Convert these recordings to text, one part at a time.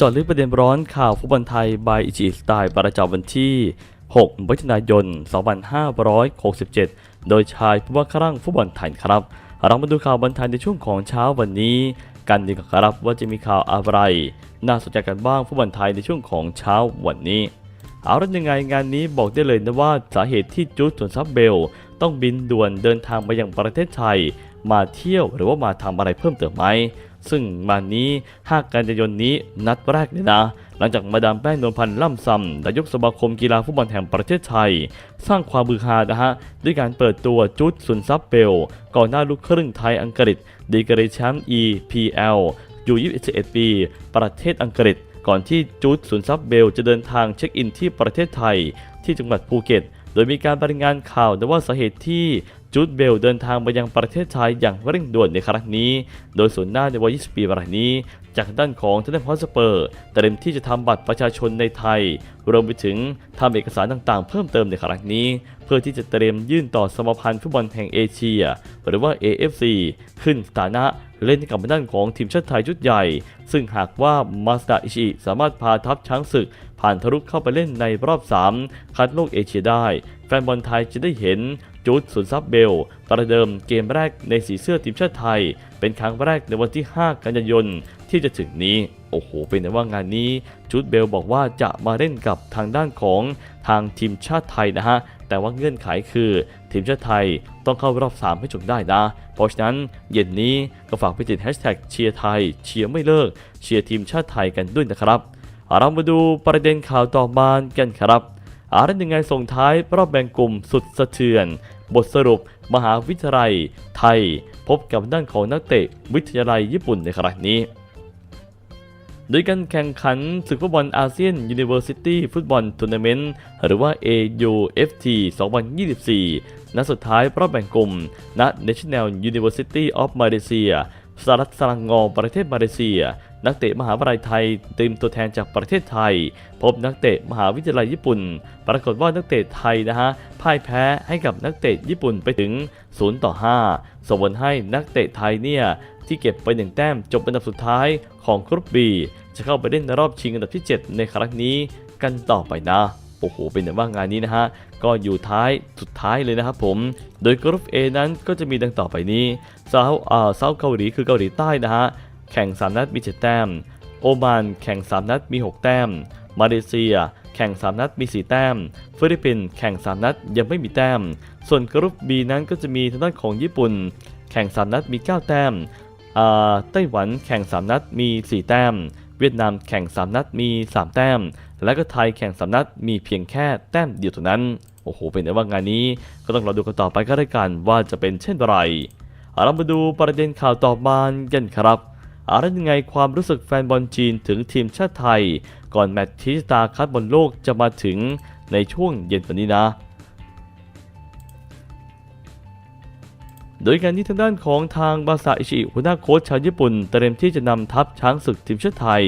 จอดลึกประเด็นร้อนข่าวฟุตบอลไทยบายอิจิสไตล์ประจำวันที่ 6 มิถุนายน 2567 โดยชายผู้ว่าครั่งฟุตบอลไทยครับ เรามาดูข่าวบอลไทยในช่วงของเช้าวันนี้ กันดีกว่าครับว่าจะมีข่าวอะไร น่าสนใจกันบ้างฟุตบอลไทยในช่วงของเช้าวันนี้เอาละยังไงงานนี้บอกได้เลยนะว่าสาเหตุที่จูดส่วนซับเบล ต้องบินด่วนเดินทางไปยังประเทศไทย มาเที่ยวหรือว่ามาทำอะไรเพิ่มเติมไหม ซึ่งมานี้5กันยายนนี้นัดแรกเลยนะ หลังจากมาดามแป้งนวลพันธ์ล่ำซำนายกสมาคมกีฬาฟุตบอลแห่งประเทศไทย สร้างความบือฮานะฮะ ด้วยการเปิดตัวจุดสุนซับเบลก่อนหน้าลูกครึ่งไทยอังกฤษดีกรีแชมป์ EPL อยู่ 21 ปี ประเทศอังกฤษ ก่อนที่จูดสุนซับเบลจะเดินทางเช็คอินที่ประเทศไทย ที่จังหวัดภูเก็ต โดยมีการรายงานข่าวนะว่าสาเหตุที่ จูดเบลเดินทางไปยังประเทศไทยอย่างเร่งด่วนในครั้งนี้ โดยส่วนหน้าในวัย 20 ปีรายนี้ จากด้านของเทนายพอสเปอร์เตรียมที่จะทำบัตรประชาชนในไทย รวมไปถึงทำเอกสารต่างๆ เพิ่มเติมในครั้งนี้ เพื่อที่จะเตรียมยื่นต่อสมาพันธ์ฟุตบอลแห่งเอเชีย หรือว่า AFC ขึ้นสถานะเล่นกับด้านของทีมชาติไทยชุดใหญ่ ซึ่งหากว่ามาสดาอิชิสามารถพาทัพช้างศึก ผ่านทะลุเข้าไปเล่นในรอบ 3 คัดโลกเอเชียได้ ฟนบอลไทยจะได้เห็นจูดสุนซับเบล ประเดิมเกมแรกในสีเสื้อทีมชาติไทย เป็นครั้งแรกในวันที่ 5 กันยายนที่จะถึงนี้ โอ้โห เป็นแต่ว่างานนี้จูดเบลบอกว่าจะมาเล่นกับทางด้านของทางทีมชาติไทยนะฮะ แต่ว่าเงื่อนไขคือทีมชาติไทยต้องเข้ารอบ 3 ให้จงได้นะ เพราะฉะนั้นเย็นนี้ก็ฝากไปติดแฮชแท็กเชียร์ไทยเชียร์ไม่เลิกเชียร์ทีมชาติไทยกันด้วยนะครับเรามาดูประเด็นข่าวต่อมากันครับ อารันยังไงส่งท้ายรอบแบ่งกลุ่มสุดสะเทือน บทสรุป มหาวิทยาลัย ไทย พบกับด้านของนักเตะวิทยาลัยญี่ปุ่นในครั้งนี้โดยการแข่งขันศึกฟุตบอลอาเซียน University ฟุตบอลทัวร์นาเมนต์หรือว่า AUFT 2024 นัดสุดท้ายรอบแบ่งกลุ่มณ National University of Malaysia สหรัฐสลังงอประเทศมาเลเซีย นักเตะมหาวิทยาลัยไทยเต็มตัวแทนจากประเทศไทย พบนักเตะมหาวิทยาลัยญี่ปุ่น ปรากฏว่านักเตะไทยนะฮะพ่ายแพ้ให้กับนักเตะญี่ปุ่นไปถึง 0 ต่อ 5ส่งผลให้นักเตะไทยเนี่ยที่เก็บไปหนึ่งแต้มจบเป็นอันดับสุดท้ายของกรุ๊ป B จะเข้าไปเล่นในรอบชิงอันดับที่ 7 ในครั้งนี้กันต่อไปนะ โอ้โห เป็นแต่างว่างานนี้นะฮะ ก็อยู่ท้ายสุดท้ายเลยนะครับผม โดยกรุ๊ป A นั้นก็จะมีดังต่อไปนี้เซาท์อ่าเซาท์เกาหลีคือเกาหลีใต้นะฮะ แข่ง 3 นัดมี 7 แต้ม โอมานแข่ง 3 นัดมี 6 แต้ม มาเลเซีย แข่ง 3 นัดมี 4 แต้ม ฟิลิปปินส์แข่ง 3 นัดยังไม่มีแต้ม ส่วนกรุ๊ป B นั้นก็จะมีทางด้านของญี่ปุ่น แข่ง 3 นัดมี 9 แต้มอ่าไต้หวันแข่ง 3 นัดมี 4 แต้ม เวียดนามแข่ง 3 นัดมี 3 แต้ม และก็ไทยแข่ง3นัดมีเพียงแค่แต้มเดียวเท่านั้น โอ้โห เป็นแต่ว่างานนี้ก็ต้องรอดูกันต่อไปก็ได้กันว่าจะเป็นเช่นไรเรามาดูประเด็นข่าวต่อมากันครับอะไรยังไงความรู้สึกแฟนบอลจีนถึงทีมชาติไทย ก่อนแมตช์ที่ตาคัดบอลโลกจะมาถึงในช่วงเย็นวันนี้นะ โดยการนี้ทางด้านของทางบาซาอิชิหัวหน้าโค้ชชาวญี่ปุ่น เตรียมที่จะนำทัพช้างศึกทีมชาติไทย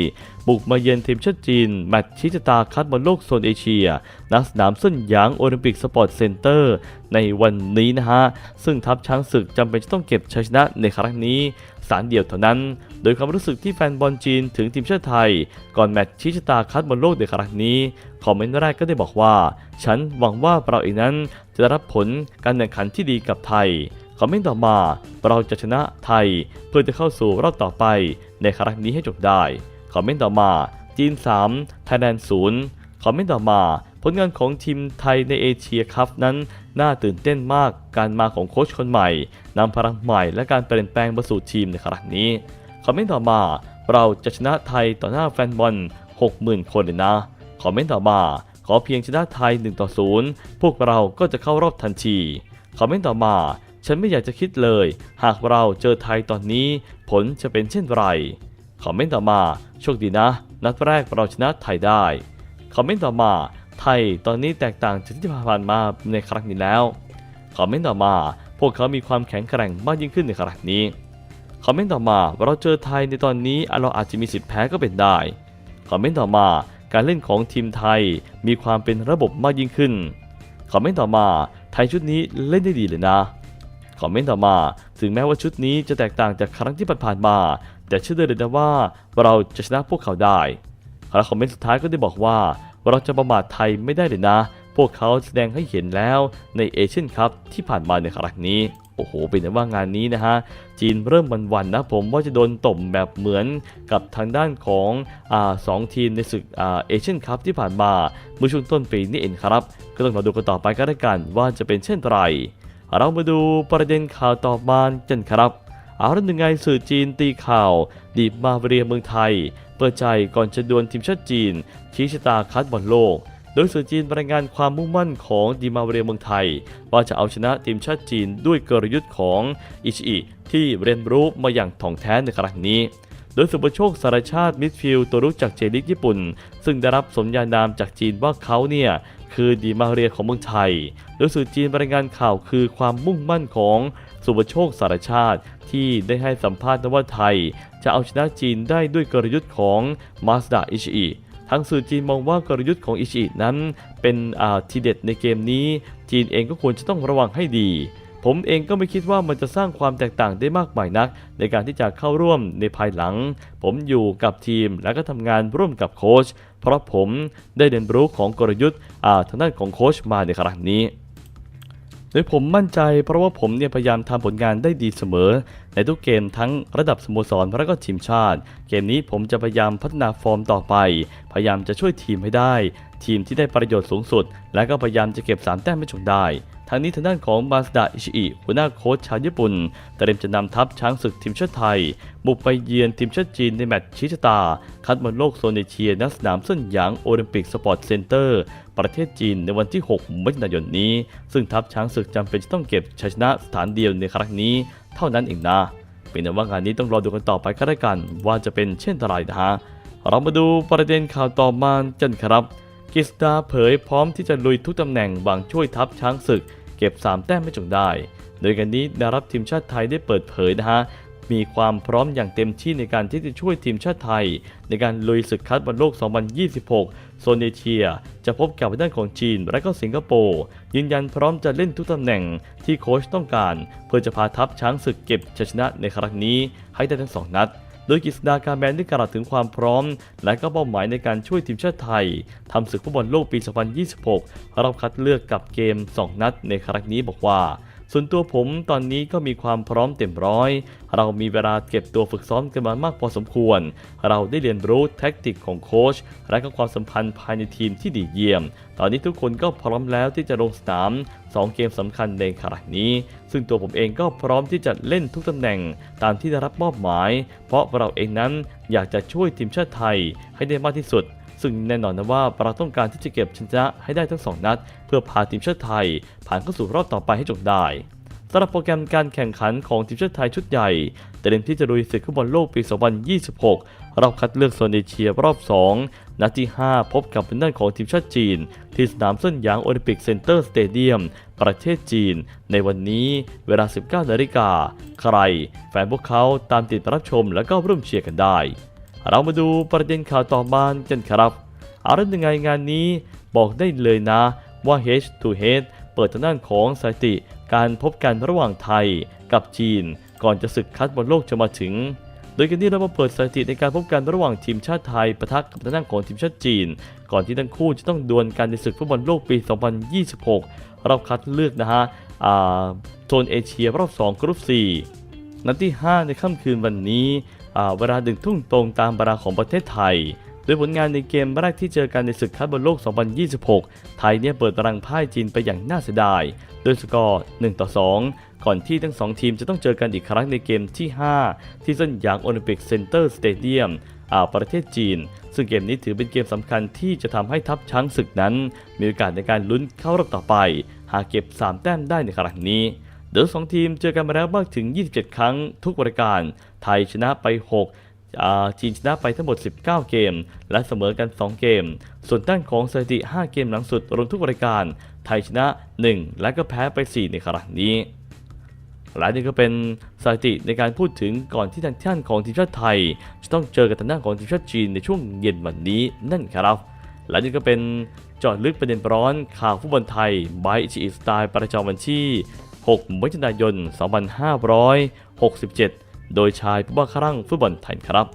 บุกมาเยือนทีมชาติจีน แมตช์ชิชะตาคัดบอลโลกโซนเอเชียณสนามเส้นหยางโอลิมปิกสปอร์ตเซ็นเตอร์ ในวันนี้นะฮะ ซึ่งทัพช้างศึกจำเป็นจะต้องเก็บชัยชนะในครั้งนี้สารเดียวเท่านั้น โดยความรู้สึกที่แฟนบอลจีนถึงทีมชาติไทย ก่อนแมตช์ชิชะตาคัดบอลโลกในครั้งนี้ คอมเมนต์แรกก็ได้บอกว่า ฉันหวังว่าเราเองนั้นจะได้รับผลการแข่งขันที่ดีกับไทยคอมเมนต์ต่อมา เราจะชนะไทย เพื่อจะเข้าสู่รอบต่อไปในครั้งนี้ให้จบได้ คอมเมนต์ต่อมาจีน3ไทยแลนด์0คอมเมนต์ต่อมา ผลงานของทีมไทยในเอเชียคัพนั้นน่าตื่นเต้นมากการมาของโค้ชคนใหม่นำพลังใหม่และการเปลี่ยนแปลงมาสู่ทีมในครั้งนี้คอมเมนต์ต่อมาเราจะชนะไทยต่อหน้าแฟนบอล 60,000 คนเลยนะ คอมเมนต์ต่อมาขอเพียงชนะไทย1ต่อ0พวกเราก็จะเข้ารอบทันที คอมเมนต์ต่อมา ฉันไม่อยากจะคิดเลย หากเราเจอไทยตอนนี้ ผลจะเป็นเช่นไร คอมเมนต์ต่อมาโชคดีนะ นัดแรกเราชนะไทยได้คอมเมนต์ต่อมาไทยตอนนี้แตกต่างจากที่ผ่านมาในครั้งนี้แล้วคอมเมนต์ต่อมา พวกเขามีความแข็งแกร่งมากยิ่งขึ้นในครั้งนี้คอมเมนต์ต่อมาเราเจอไทยในตอนนี้เราอาจจะมีสิทธิ์แพ้ก็เป็นได้คอมเมนต์ต่อมาการเล่นของทีมไทยมีความเป็นระบบมากยิ่งขึ้นคอมเมนต์ต่อมาไทยชุดนี้เล่นได้ดีเลยนะคอมเมนต์ต่อมา ถึงแม้ว่าชุดนี้จะแตกต่างจากครั้งที่ผ่านๆมา แต่เชื่อได้เลยนะว่าเราจะชนะพวกเขาได้และคอมเมนต์สุดท้ายก็ได้บอกว่า เราจะประมาทไทยไม่ได้เลยนะ พวกเขาแสดงให้เห็นแล้วในเอเชียนคัพที่ผ่านมาในครั้งนี้โอ้โห เป็นแต่ว่างานนี้นะฮะ จีนเริ่มวันวันๆนะผมว่าจะโดนตบแบบเหมือนกับทางด้านของอสองทีมในศึกเอเชียนคัพที่ผ่านมาเมื่อช่วงต้นปีนี่เองครับ ก็ต้องรอดูกันต่อไปก็แล้วกันว่าจะเป็นเช่นไร เรามาดูประเด็นข่าวต่อมากันครับ เอาเรื่องหนึ่งไงสื่อจีนตีข่าว ดีมาเรียเมืองไทย เปิดใจก่อนจะดวลทีมชาติจีน ชี้ชะตาคัดบอลโลก โดยสื่อจีนรายงานความมุ่งมั่นของดีมาเรียเมืองไทย ว่าจะเอาชนะทีมชาติจีนด้วยกลยุทธ์ของอิชิอิที่เรียนรู้มาอย่างถ่องแท้ในครั้งนี้โดยสุภโชคสารชาติมิดฟิลด์ตัวรุกจากเจลิกญี่ปุ่น ซึ่งได้รับสมญานามจากจีนว่าเขาเนี่ย คือดีมาเรียของเมืองไทย โดยสื่อจีนรายงานข่าวคือความมุ่งมั่นของ สุภโชคสารชาติที่ได้ให้สัมภาษณ์นว่าไทย จะเอาชนะจีนได้ด้วยกลยุทธ์ของมาสดาอิชิอิทั้งสื่อจีนมองว่ากลยุทธ์ของอิชิอินั้นเป็นอ่าทีเด็ดในเกมนี้ จีนเองก็ควรจะต้องระวังให้ดีผมเองก็ไม่คิดว่ามันจะสร้างความแตกต่างได้มากมายนัก ในการที่จะเข้าร่วมในภายหลัง ผมอยู่กับทีมและก็ทำงานร่วมกับโค้ชเพราะผมได้เรียนรู้ของกลยุทธ์อ่าทางด้านของโค้ชมาในครั้งนี้ โดยผมมั่นใจเพราะว่าผมเนี่ยพยายามทำผลงานได้ดีเสมอ ในทุกเกมทั้งระดับสโมสรและก็ทีมชาติ เกมนี้ผมจะพยายามพัฒนาฟอร์มต่อไป พยายามจะช่วยทีมให้ได้ ทีมที่ได้ประโยชน์สูงสุด และก็พยายามจะเก็บ3แต้มให้จงได้ ทางนี้ทางด้านของมาสดาอิชิอิหัวหน้าโค้ชชาวญี่ปุ่นเตรียมจะนำทัพช้างศึกทีมชาติไทย บุกไปเยือนทีมชาติจีนในแมตช์ชี้ชะตา คัดบอลโลกโซนเอเชียณสนามเส้นหยางโอลิมปิกสปอร์ตเซ็นเตอร์ ประเทศจีนในวันที่ 6 มิถุนายนนี้ ซึ่งทัพช้างศึกจำเป็นจะต้องเก็บชัยชนะสถานเดียวในครั้งนี้ เท่านั้นเองนะเป็นแต่ว่างานนี้ต้องรอดูกันต่อไปก็ได้กัน ว่าจะเป็นเช่นไรนะฮะเรามาดูประเด็นข่าวต่อมากันครับกิสดาเผยพร้อมที่จะลุยทุกตำแหน่งหวังช่วยทัพช้างศึก เก็บ 3 แต้มไม่จงได้ โดยกันนี้ดารับทีมชาติไทยได้เปิดเผยนะฮะมีความพร้อมอย่างเต็มที่ในการที่จะช่วยทีมชาติไทย ในการลุยศึกคัดบอลโลก 2026 โซนเอเชีย จะพบกับด้านของจีน และก็สิงคโปร์ยืนยันพร้อมจะเล่นทุกตำแหน่งที่โค้ชต้องการ เพื่อจะพาทัพช้างศึกเก็บชัยชนะในครั้งนี้ให้ได้ทั้งสองนัด โดยกฤษดาการแมนได้กล่าวถึงความพร้อม และก็เป้าหมายในการช่วยทีมชาติไทยทำศึกฟุตบอลโลกปี 2026รอบคัดเลือกกับเกม 2 นัดในครั้งนี้บอกว่า ส่วนตัวผมตอนนี้ก็มีความพร้อมเต็มร้อย เรามีเวลาเก็บตัวฝึกซ้อมกันมามากพอสมควร เราได้เรียนรู้แท็กติกของโค้ชและก็ความสัมพันธ์ภายในทีมที่ดีเยี่ยม ตอนนี้ทุกคนก็พร้อมแล้วที่จะลงสนาม 2 เกมสำคัญในครั้งนี้ ซึ่งตัวผมเองก็พร้อมที่จะเล่นทุกตำแหน่งตามที่ได้รับมอบหมาย เพราะเราเองนั้นอยากจะช่วยทีมชาติไทยให้ได้มากที่สุด ซึ่งแน่นอนนะว่าเราต้องการที่จะเก็บชนะให้ได้ทั้งสองนัด เพื่อพาทีมชาติไทย ผ่านเข้าสู่รอบต่อไปให้จงได้สำหรับโปรแกรมการแข่งขันของทีมชาติไทยชุดใหญ่เตรียมที่จะลุยศึกฟุตบอลโลกปี 2026 รอบคัดเลือกโซนเอเชียรอบ 2 นัดที่ 5 พบกับเป็นด้านของทีมชาติจีน ที่สนามเส้นหยางโอลิมปิกเซ็นเตอร์สเตเดียม ประเทศจีน ในวันนี้เวลา 19นาฬิกา ใคร แฟนพวกเขาตามติดรับชมและก็ร่วมเชียร์กันได้ เรามาดูประเด็นข่าวต่อมากันครับเอาเรื่องยังไงงานนี้บอกได้เลยนะว่า H to H เปิดทางด้านของสถิติการพบกันระหว่างไทยกับจีน ก่อนจะศึกคัดบอลโลกจะมาถึง โดยกันนี้เรามาเปิดสถิติในการพบกันระหว่างทีมชาติไทยประทะกับทางด้านของทีมชาติจีน ก่อนที่ทั้งคู่จะต้องดวลกันในศึกฟุตบอลโลกปี 2026 รอบคัดเลือกนะฮะโซนเอเชียรอบ 2 กรุ๊ป 4 นัดที่ 5 ในค่ำคืนวันนี้ เวลาดึงทุ่งตรงตามเวลาของประเทศไทย โดยผลงานในเกมแรกที่เจอกันในศึกคัดบอลโลก 2026 ไทยเนี่ยเปิดตารางพ่ายจีนไปอย่างน่าเสียดายโดยสกอร์ 1 ต่อ 2 ก่อนที่ทั้ง 2 ทีมจะต้องเจอกันอีกครั้งในเกมที่ 5 ที่เส้นหยางโอลิมปิกเซ็นเตอร์สเตเดียมอ่าประเทศจีน ซึ่งเกมนี้ถือเป็นเกมสำคัญที่จะทำให้ทัพช้างศึกนั้น มีโอกาสในการลุ้นเข้ารอบต่อไป หากเก็บ 3 แต้มได้ในครั้งนี้ โดยสองทีมเจอกันมาแล้วมากถึง 27 ครั้งทุกรายการ ไทยชนะไป 6 จีนชนะไปทั้งหมด 19 เกม และเสมอกัน 2 เกม ส่วนด้านของสถิติ 5 เกมหลังสุดรวมทุกรายการ ไทยชนะ 1 และก็แพ้ไป 4 ในครั้งนี้และนี่ก็เป็นสถิติในการพูดถึงก่อนที่ทางท่านของทีมชาติไทย จะต้องเจอกับทางด้านของทีมชาติจีนในช่วงเย็นวันนี้นั่นครับ และนี่ก็เป็นจอดลึกประเด็นร้อนข่าวฟุตบอลไทยบายอิชิอิสไตล์ประจำวันที่ 6มิถุนายน 2567 โดยชายผู้บ้าคลั่งฟุตบอลไทยครับ